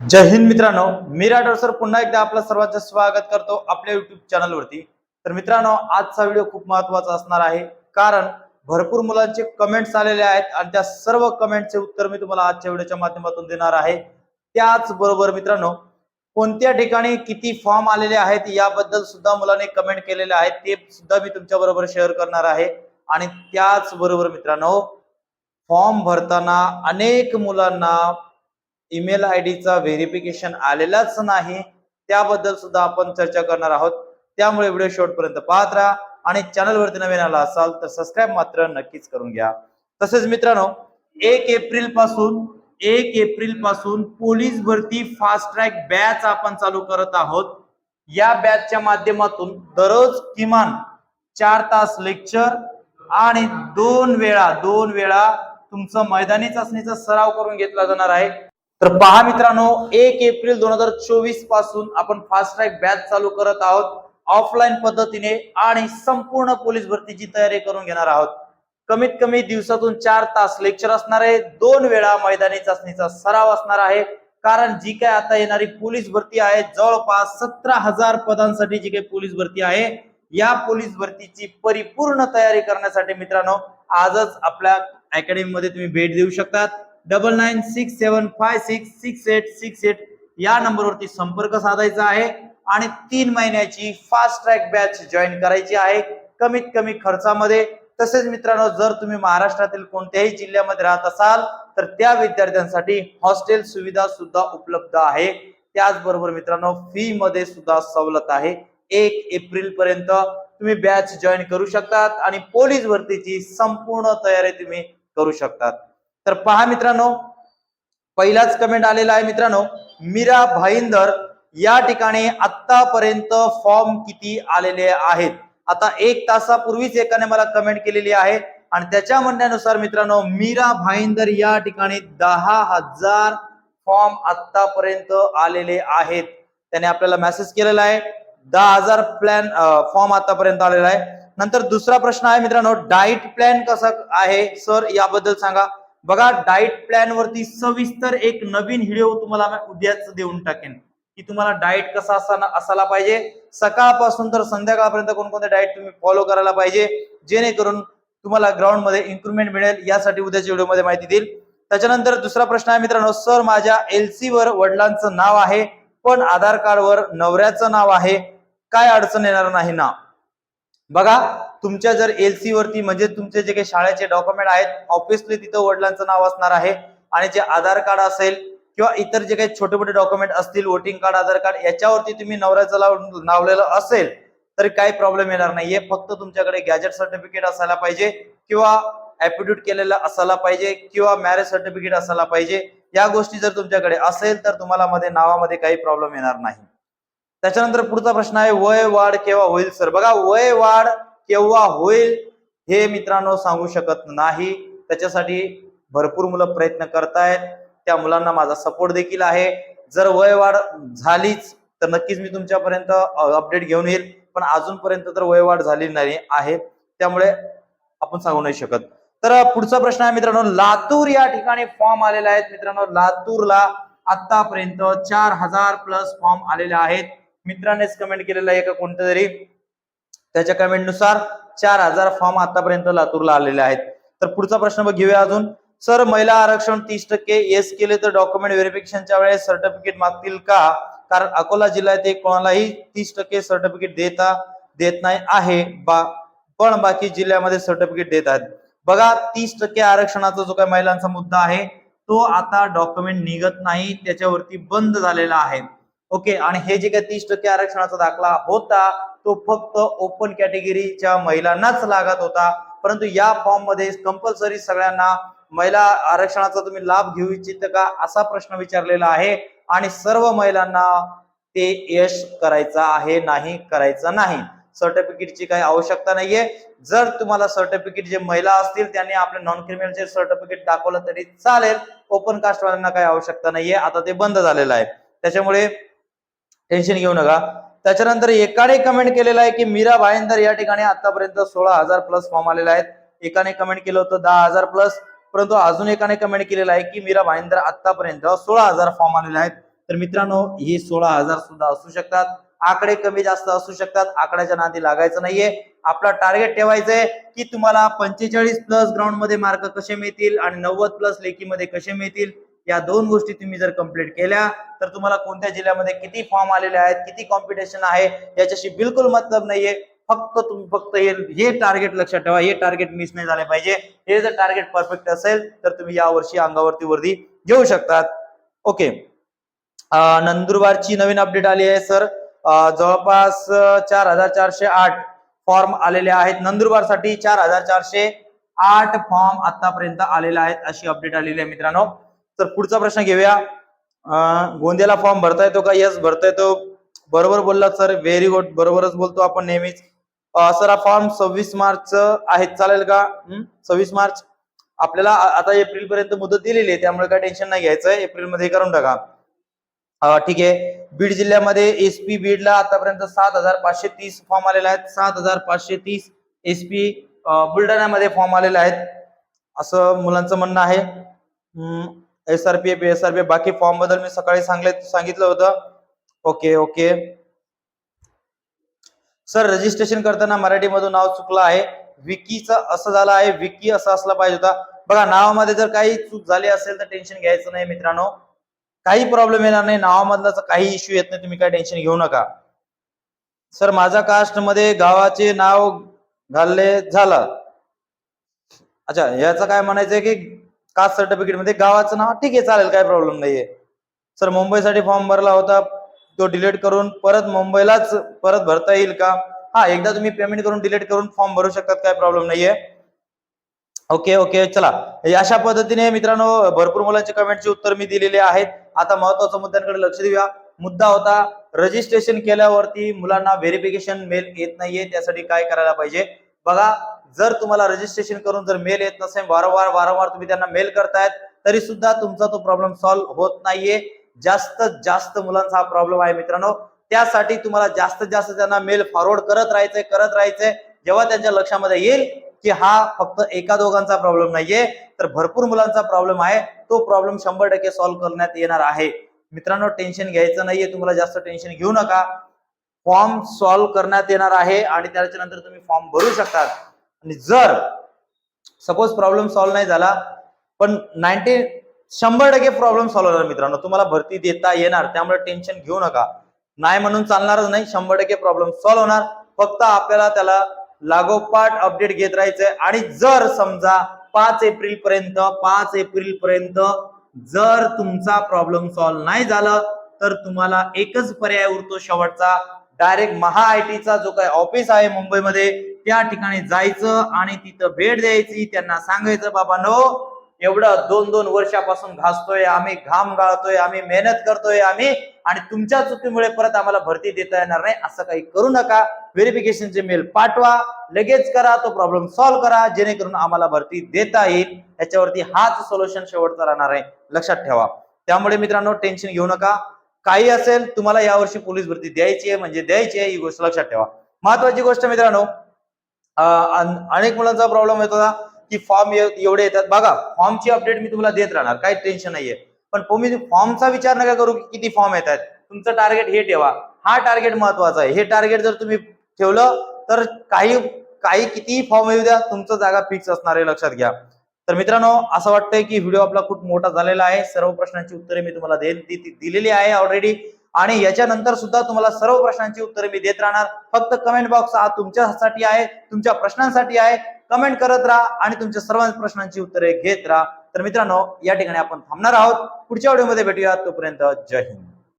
जय हिंद मित्रांनो मी राठोड सर. पुन्हा एकदा आपलं सर्वांचं स्वागत करतो आपल्या युट्यूब चॅनलवरती तर मित्रांनो आजचा व्हिडिओ खूप महत्त्वाचा असणार आहे. कारण भरपूर मुलांचे कमेंट्स आलेले आहेत आणि त्या सर्व कमेंटचे उत्तर मी तुम्हाला आजच्या व्हिडिओच्या माध्यमातून देणार आहे. त्याचबरोबर मित्रांनो कोणत्या ठिकाणी किती फॉर्म आलेले आहेत याबद्दल सुद्धा मुलांनी कमेंट केलेले आहेत. ते सुद्धा मी तुमच्या बरोबर शेअर करणार आहे. आणि त्याचबरोबर मित्रांनो फॉर्म भरताना अनेक मुलांना ईमेल आय डीचा व्हेरिफिकेशन आलेलाच नाही. त्याबद्दल सुद्धा आपण चर्चा करणार आहोत. त्यामुळे व्हिडिओ शेवटपर्यंत पाहत राहा. आणि चॅनलवरती नवीन आला असाल तर सबस्क्राईब मात्र नक्कीच करून घ्या. तसेच मित्रांनो एक एप्रिलपासून एक एप्रिलपासून पोलीस भरती फास्ट ट्रॅक बॅच आपण चालू करत आहोत. या बॅचच्या माध्यमातून दररोज किमान चार तास लेक्चर आणि दोन वेळा दोन वेळा तुमचं मैदानी चाचणीचा सराव करून घेतला जाणार आहे. तर पहा मित्रांनो एक एप्रिल दोन हजार चोवीसपासून आपण फास्ट ट्रॅक बॅच चालू करत आहोत. ऑफलाईन पद्धतीने आणि संपूर्ण पोलीस भरतीची तयारी करून घेणार आहोत. कमीत कमी दिवसातून चार तास लेक्चर असणार आहे. दोन वेळा मैदानी चाचणीचा सराव असणार आहे. कारण जी काय आता येणारी पोलीस भरती आहे जवळपास सतरा हजार पदांसाठी जी काही पोलीस भरती आहे या पोलीस भरतीची परिपूर्ण तयारी करण्यासाठी मित्रांनो आजच आपल्या अकॅडमीमध्ये तुम्ही भेट देऊ शकतात. Double nine six seven five six six eight six eight या नंबरवरती संपर्क साधायचा आहे. आणि तीन महिन्याची फास्ट ट्रॅक बॅच जॉईन करायची आहे. कमीत कमी खर्चामध्ये. तसेच मित्रांनो जर तुम्ही महाराष्ट्रातील कोणत्याही जिल्ह्यामध्ये राहत असाल तर त्या विद्यार्थ्यांसाठी हॉस्टेल सुविधा सुद्धा उपलब्ध आहे. त्याचबरोबर मित्रांनो फी मध्ये सुद्धा सवलत आहे. एक एप्रिल पर्यंत तुम्ही बॅच जॉईन करू शकतात आणि पोलीस भरतीची संपूर्ण तयारी तुम्ही करू शकतात. तर पहा मित्रांनो पहिलाच कमेंट आलेला आहे मित्रांनो मीरा भाईंदर या ठिकाणी आतापर्यंत फॉर्म किती आलेले आहेत? आता एक तासापूर्वीच एकाने मला कमेंट केलेली आहे आणि त्याच्या म्हणण्यानुसार मित्रांनो मीरा भाईंदर या ठिकाणी दहा हजार फॉर्म आतापर्यंत आलेले आहेत. त्याने आपल्याला मेसेज केलेला आहे दहा हजार प्लॅन फॉर्म आतापर्यंत आलेला आहे. नंतर दुसरा प्रश्न आहे मित्रांनो डाईट प्लॅन कसा आहे? सर याबद्दल सांगा. बघा डाएट प्लॅन वरती सविस्तर एक नवीन व्हिडिओ तुम्हाला उद्याच देऊन टाकेन. की तुम्हाला डाएट कसा असा असायला पाहिजे. सकाळपासून तर संध्याकाळपर्यंत कोणकोणते डाएट तुम्ही फॉलो करायला पाहिजे. जेणेकरून तुम्हाला ग्राउंडमध्ये इम्प्रुव्हमेंट मिळेल यासाठी उद्याच्या व्हिडिओमध्ये माहिती देईल. त्याच्यानंतर दुसरा प्रश्न आहे मित्रांनो. सर माझ्या एलसी वर वडिलांचं नाव आहे पण आधार कार्डवर नवऱ्याचं नाव आहे. काय अडचण येणार नाही ना? बघा तुमच्या जर एलसी वरती म्हणजे तुमचे जे काही शाळेचे डॉक्युमेंट आहेत ऑब्विसली तिथं वडिलांचं नाव असणार आहे. आणि जे आधार कार्ड असेल किंवा इतर जे काही छोटे मोठे डॉक्युमेंट असतील वोटिंग कार्ड आधार कार्ड याच्यावरती तुम्ही नवऱ्याचं लाव- नावलेलं असेल तरी काही प्रॉब्लेम येणार नाहीये. फक्त तुमच्याकडे गॅजेट सर्टिफिकेट असायला पाहिजे किंवा ऍप्टिट्यूड केलेलं असायला पाहिजे किंवा मॅरेज सर्टिफिकेट असायला पाहिजे. या गोष्टी जर तुमच्याकडे असेल तर तुम्हाला मध्ये नावामध्ये काही प्रॉब्लेम येणार नाही. त्याच्यानंतर पुढचा प्रश्न आहे वय वाढ केव्हा होईल सर? बघा वय वाढ केव्हा होईल हे मित्रांनो सांगू शकत नाही. त्याच्यासाठी भरपूर मुलं प्रयत्न करतायत. त्या मुलांना माझा सपोर्ट देखील आहे. जर वय वाढ झालीच तर नक्कीच मी तुमच्यापर्यंत अपडेट घेऊन येईल. पण अजूनपर्यंत तर वय वाढ झाली नाही आहे. त्यामुळे आपण सांगू नाही शकत. तर पुढचा प्रश्न आहे मित्रांनो लातूर या ठिकाणी फॉर्म आलेले आहेत. मित्रांनो लातूरला आतापर्यंत चार हजार प्लस फॉर्म आलेले आहेत. मित्रांनीच कमेंट केलेला आहे का कोणत्या तरी त्याच्या कमेंटनुसार चार हजार फॉर्म आतापर्यंत लातूरला आलेले आहेत. तर पुढचा प्रश्न घेऊया अजून. सर महिला आरक्षण तीस टक्के येस केले तर डॉक्युमेंट व्हेरिफिकेशनच्या वेळेस सर्टिफिकेट मागतील का? कारण अकोला जिल्ह्यात ते कोणालाही तीस टक्के सर्टिफिकेट देता देत नाही आहे. बा पण बाकी जिल्ह्यामध्ये सर्टिफिकेट देत आहेत. बघा तीस टक्के आरक्षणाचा जो काही महिलांचा मुद्दा आहे तो आता डॉक्युमेंट निघत नाही त्याच्यावरती बंद झालेला आहे. ओके आणि हे जे काही तीस टक्के आरक्षणाचा दाखला होता तो फक्त ओपन कॅटेगरीच्या महिलांनाच लागत होता. परंतु या फॉर्ममध्ये कंपल्सरी सगळ्यांना महिला आरक्षणाचा तुम्ही लाभ घेऊ इच्छित का असा प्रश्न विचारलेला आहे. आणि सर्व महिलांना ते यश करायचं आहे नाही करायचं नाही. सर्टिफिकेटची काही आवश्यकता नाहीये. जर तुम्हाला सर्टिफिकेट जे महिला असतील त्यांनी आपले नॉन क्रिमिनलचे सर्टिफिकेट दाखवलं तरी चालेल. ओपन कास्ट वाल्यांना काही आवश्यकता नाहीये. आता ते बंद झालेलं आहे. त्याच्यामुळे टेन्शन घेऊ नका. त्याच्यानंतर एकाने कमेंट केलेलं आहे की मीरा भाईंदर या ठिकाणी आतापर्यंत सोळा हजार प्लस फॉर्म आलेला आहेत. एकाने कमेंट केलं होतं दहा हजार प्लस परंतु अजून एकाने कमेंट केलेला आहे की मीरा भाईंदर आतापर्यंत सोळा हजार फॉर्म आलेले आहेत. तर मित्रांनो हे सोळा हजार सुद्धा असू शकतात. आकडे कमी जास्त असू शकतात. आकड्याच्या नादी लागायचं नाहीये. आपला टार्गेट ठेवायचंय की तुम्हाला पंचेचाळीस प्लस ग्राउंडमध्ये मार्क कसे मिळतील आणि नव्वद प्लस लेखीमध्ये कसे मिळतील? या दोन गोष्टी तुम्ही जर कंप्लीट केल्या तर तुम्हाला कोणत्या जिल्ह्यामध्ये किती फॉर्म आलेले आहेत किती कॉम्पिटिशन आहे याच्याशी बिलकुल मतलब नाहीये. फक्त तुम्ही फक्त हे हे टार्गेट लक्षात ठेवा. हे टार्गेट मिस नाही झाले पाहिजे. हे जर टार्गेट परफेक्ट असेल तर तुम्ही या वर्षी अंगावरती वर्दी घेऊ शकतात. ओके नंदुरबारची नवीन अपडेट आली आहे सर जवळपास चार हजार चारशे आठ फॉर्म आलेले आहेत. नंदुरबारसाठी चार हजार चारशे आठ फॉर्म आतापर्यंत आलेले आहेत अशी अपडेट आलेली आहे मित्रांनो. तर पुढचा प्रश्न घेऊया. गोंदियाला फॉर्म भरता येतो का? येस भरता येतो. बरोबर बोललात सर व्हेरी गुड बरोबरच बोलतो आपण नेहमीच. सर हा फॉर्म सव्वीस मार्च आहे. चालेल का? सव्वीस मार्च. आपल्याला आता एप्रिल पर्यंत मुदत दिलेली आहे त्यामुळे काय टेन्शन नाही घ्यायचं. एप्रिलमध्ये करून टाका. ठीक आहे. बीड जिल्ह्यामध्ये एसपी बीडला आतापर्यंत सात हजार पाचशे तीस फॉर्म आलेले आहेत. सात हजार पाचशे तीस एस पी बुलढाण्यामध्ये फॉर्म आलेले आहेत. असं मुलांचं म्हणणं आहे. S R P F S R P बाकी फॉर्मबद्दल मी सकाळी सांगले सांगितलं होतं. Okay okay. सर रजिस्ट्रेशन करताना मराठीमधून नाव चुकलं आहे. विकीचं असं झालं आहे. विकी असं असला पाहिजे होता. बघा नावामध्ये जर काही चूक झाली असेल तर टेन्शन घ्यायचं नाही मित्रांनो. काही प्रॉब्लेम येणार नाही. नावामधला तर काही इश्यू येत नाही. तुम्ही काय टेन्शन घेऊ नका. सर माझ्या कास्टमध्ये गावाचे नाव घालले झालं. अच्छा याचं काय म्हणायचंय की कास्ट सर्टिफिकेटमध्ये गावाचं नाव ठीक आहे चालेल काय प्रॉब्लेम नाहीये. सर मुंबईसाठी फॉर्म भरला होता तो डिलीट करून परत मुंबईलाच परत भरता येईल का? हा एकदा तुम्ही पेमेंट करून डिलीट करून फॉर्म भरू शकतात काय प्रॉब्लेम नाहीये. ओके ओके चला. अशा पद्धतीने मित्रांनो भरपूर मुलांच्या कमेंटचे उत्तर मी दिलेले आहेत. आता महत्त्वाच्या मुद्द्यांकडे लक्ष देऊया. मुद्दा होता रजिस्ट्रेशन केल्यावरती मुलांना व्हेरिफिकेशन मेल येत नाहीये त्यासाठी काय करायला पाहिजे? बघा जर तुम्हाला रजिस्ट्रेशन करून जर मेल येत नसेल वारंवार वारंवार तुम्ही त्यांना मेल करतायत तरी सुद्धा तुमचा तो प्रॉब्लेम सॉल्व्ह होत नाहीये. जास्त जास्त मुलांचा हा प्रॉब्लेम आहे मित्रांनो. त्यासाठी तुम्हाला जास्तीत जास्त त्यांना मेल फॉरवर्ड करत राहायचंय करत राहायचंय. जेव्हा त्यांच्या लक्षामध्ये येईल की हा फक्त एका दोघांचा प्रॉब्लेम नाहीये तर भरपूर मुलांचा प्रॉब्लेम आहे. तो प्रॉब्लेम शंभर टक्के सॉल्व्ह करण्यात येणार आहे. मित्रांनो टेन्शन घ्यायचं नाहीये. तुम्हाला जास्त टेन्शन घेऊ नका. फॉर्म सॉल्व्ह करण्यात येणार आहे आणि त्याच्यानंतर तुम्ही फॉर्म भरू शकतात. आणि जर सपोज प्रॉब्लेम सॉल्व्ह नाही झाला पण नाईन्टी शंभर टक्के प्रॉब्लेम सॉल्व्ह होणार मित्रांनो. तुम्हाला भरती देता येणार त्यामुळे टेन्शन घेऊ नका. नाही म्हणून चालणारच नाही शंभर टक्के प्रॉब्लेम सॉल्व्ह होणार. फक्त आपल्याला त्याला लागोपाठ अपडेट घेत राहायचंय. आणि जर समजा पाच एप्रिल पर्यंत पाच एप्रिल पर्यंत जर तुमचा प्रॉब्लेम सॉल्व्ह नाही झाला तर तुम्हाला एकच पर्याय उरतो शेवटचा. डायरेक्ट महा आय टीचा जो काही ऑफिस आहे मुंबईमध्ये त्या ठिकाणी जायचं आणि तिथं भेट द्यायची त्यांना सांगायचं बाबा नो एवढं दोन दोन वर्षापासून घासतोय आम्ही घाम गाळतोय आम्ही मेहनत करतोय आम्ही आणि तुमच्या चुकीमुळे परत आम्हाला भरती देता येणार नाही असं काही करू नका. व्हेरिफिकेशनचे मेल पाठवा लगेच करा तो प्रॉब्लेम सॉल्व्ह करा जेणेकरून आम्हाला भरती देता येईल. याच्यावरती हाच सोल्युशन शेवटचा राहणार आहे लक्षात ठेवा. त्यामुळे मित्रांनो टेन्शन घेऊ नका. काही असेल तुम्हाला यावर्षी पोलीस भरती द्यायची आहे म्हणजे द्यायची आहे ही गोष्ट लक्षात ठेवा. महत्वाची गोष्ट मित्रांनो अनेक मुलांचा प्रॉब्लेम येत होता की फॉर्म एवढे येतात. बघा फॉर्मची अपडेट मी तुम्हाला देत राहणार काही टेन्शन नाहीये. पण तुम्ही फॉर्मचा विचार नका करू की किती फॉर्म येतात तुमचं टार्गेट हे ठेवा. हा टार्गेट महत्त्वाचा आहे. हे टार्गेट जर तुम्ही ठेवलं तर काही काही कितीही फॉर्म येऊ द्या तुमचं जागा फिक्स असणार आहे लक्षात घ्या. तर मित्रांनो असं वाटतंय की व्हिडिओ आपला खूप मोठा झालेला आहे. सर्व प्रश्नांची उत्तरे मी तुम्हाला दे- दिलेली आहे ऑलरेडी आणि याच्यानंतर सुद्धा तुम्हाला सर्व प्रश्नांची उत्तरे मी देत राहणार. फक्त कमेंट बॉक्स हा तुमच्यासाठी आहे तुमच्या प्रश्नांसाठी आहे. कमेंट करत राहा आणि तुमच्या सर्व प्रश्नांची उत्तरे घेत राहा. तर मित्रांनो या ठिकाणी आपण थांबणार आहोत. पुढच्या व्हिडिओमध्ये भेटूया तोपर्यंत जय हिंद.